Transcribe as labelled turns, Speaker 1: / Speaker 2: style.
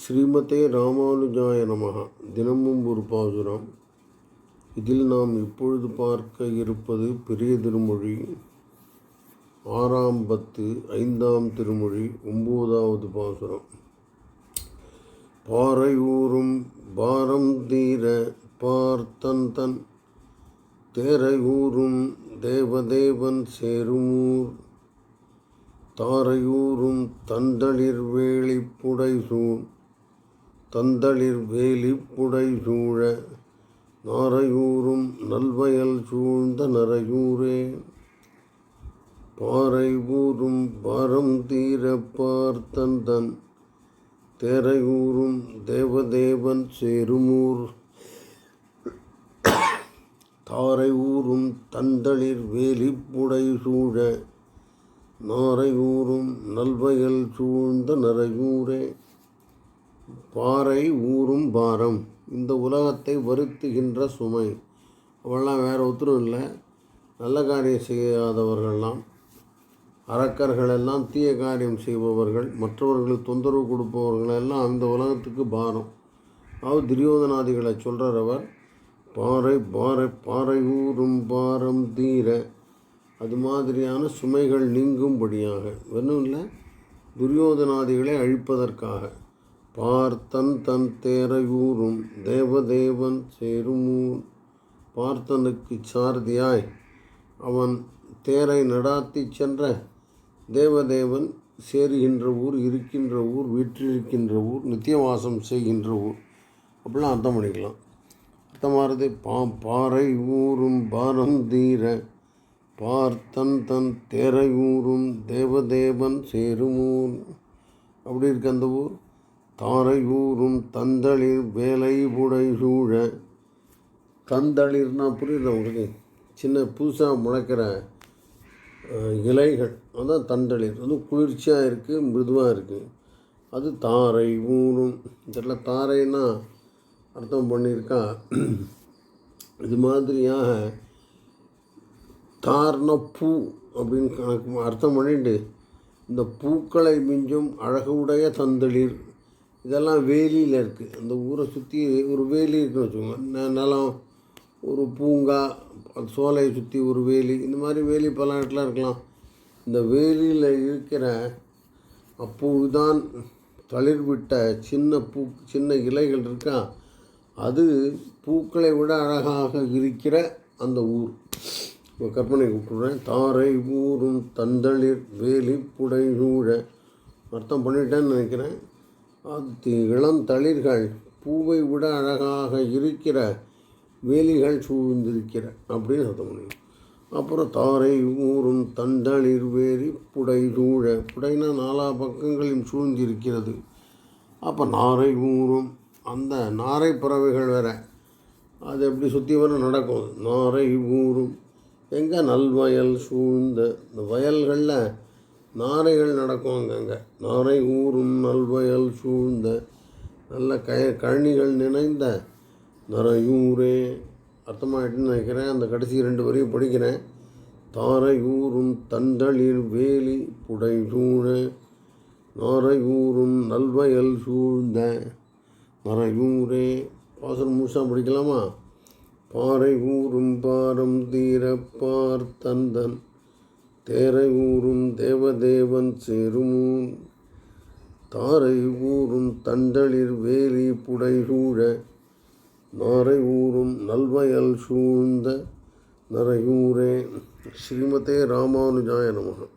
Speaker 1: ஸ்ரீமதே ராமானுஜாய நமகா தினமும் ஒரு பாசுரம். இதில் நாம் இப்பொழுது பார்க்க இருப்பது பெரிய திருமொழி. ஆறாம் பத்து ஐந்தாம் திருமொழி ஒம்போதாவது பாசுரம். பாறையூரும் பாரம் தீர பார்த்தன் தன். தேரையூரும் தேவதேவன் சேருமூர். தாரையூரும் தந்தளிர் வேலிப்புடைசூழ் தந்தளிர் வேலிப்புடை சூழ நாரையூரும் நல்வயல் சூழ்ந்த நரையூரே. பாறை ஊரும் பாரம் தீர பார்த்தந்தன் தேரையூரும் தேவதேவன் சேருமூர். தாரை ஊரும் தந்தளிர் வேலிப்புடை சூழ நாரையூரும் நல்வயல் சூழ்ந்த நரையூரே. பாறை ஊறும் பாரம். இந்த உலகத்தை வருத்துகின்ற சுமை. அவெல்லாம் வேறு ஒத்துரும் இல்லை. நல்ல காரியம் செய்யாதவர்கள்லாம். அரக்கர்கள் எல்லாம் தீய காரியம் செய்பவர்கள். மற்றவர்களுக்கு தொந்தரவு கொடுப்பவர்கள் எல்லாம் அந்த உலகத்துக்கு பாரம். அதாவது துரியோதனாதிகளை சொல்கிறார் அவர். பாறை பாறை பாறை ஊறும் பாரம் தீர. அது மாதிரியான சுமைகள் நீங்கும்படியாக. வெறும் இல்லை. துரியோதனாதிகளை அழிப்பதற்காக. பார்த்தன் தன் தேரையூரும் தேவதேவன் சேருமூர். பார்த்தனுக்கு சாரதியாய் அவன் தேரை நடாத்தி சென்ற தேவதேவன் சேருகின்ற ஊர் இருக்கின்ற ஊர் வீற்றிருக்கின்ற ஊர் நித்தியவாசம் செய்கின்ற ஊர். அப்படிலாம் அர்த்தம் பண்ணிக்கலாம். அர்த்தமாகிறது பா பாறை ஊரும் பாரம் தீர பார்த்தன் தன் தேரை ஊரும் தேவதேவன் சேருமூர். அப்படி இருக்கு அந்த ஊர். தாரையூரும் தந்தளிர் வேலை உடை சூழ தந்தளிர்னா புரியுது உங்களுக்கு? சின்ன புதுசாக முளைக்கிற இலைகள். அதுதான் தந்தளிர். அது குளிர்ச்சியாக இருக்குது மிருதுவாக இருக்குது அது தாரை ஊரும் இதில் தாரைன்னா அர்த்தம் பண்ணியிருக்கா. இது மாதிரியாக தார்ன பூ அப்படின்னு கணக்கு அர்த்தம் பண்ணிட்டு இந்த பூக்களை மிஞ்சும் அழகுடைய தந்தளிர். இதெல்லாம் வேலியில் இருக்குது அந்த ஊரை சுற்றி ஒரு வேலி இருக்குன்னு வச்சுக்கோங்க. நிலம் ஒரு பூங்கா அந்த சோலையை சுற்றி ஒரு வேலி இந்த மாதிரி வேலி பல இடத்துல இருக்கலாம். இந்த வேலியில் இருக்கிற அப்போதுதான் தளிர்விட்ட சின்ன பூ சின்ன இலைகள் இருக்கா? அது பூக்களை விட அழகாக இருக்கிற அந்த ஊர். இப்போ கற்பனை கூப்பிடுறேன். தாரை ஊரும் தந்தளிர் வேலி புடை சூழ அர்த்தம் பண்ணிட்டேன்னு நினைக்கிறேன். அது இளம் தளிர்கள் பூவை விட அழகாக இருக்கிற வேலிகள் சூழ்ந்திருக்கிற அப்படின்னு அர்த்தம் முடியும் அப்புறம் தாரை ஊறும் தந்தளிர் வேரி புடை சூழ புடைனா நாலா பக்கங்களையும் சூழ்ந்திருக்கிறது. அப்போ நாரை ஊறும் அந்த நாரை பறவைகள் வேற. அது எப்படி சுற்றி வர நடக்கும்? நாரை ஊறும். எங்கே நல்வயல் சூழ்ந்த இந்த வயல்களில் நாரைகள் நடக்கும் அங்கங்கே. நாரை ஊரும் நல்வயல் சூழ்ந்த நல்ல கய கழனிகள் நினைந்த நரையூரே. அர்த்தமாயிட்டுன்னு நினைக்கிறேன். அந்த கடைசி ரெண்டு வரையும் படிக்கிறேன். தாரையூரும் தந்தளிர் வேலி புடை சூழ நாரையூரும் நல்வயல் சூழ்ந்த நரையூரே. பாசனம் முழுசாக படிக்கலாமா? பாறை ஊரும் பாரம் தீர பார்த்தந்தன் தேரை ஊறும் தேவதேவன் சேருமூன். தாரை ஊறும் தண்டளிர் வேலி புடைசூழ நாரை ஊறும் நல்வயல் சூழ்ந்த நரையூரே. ஸ்ரீமதே ராமானுஜாய நமக.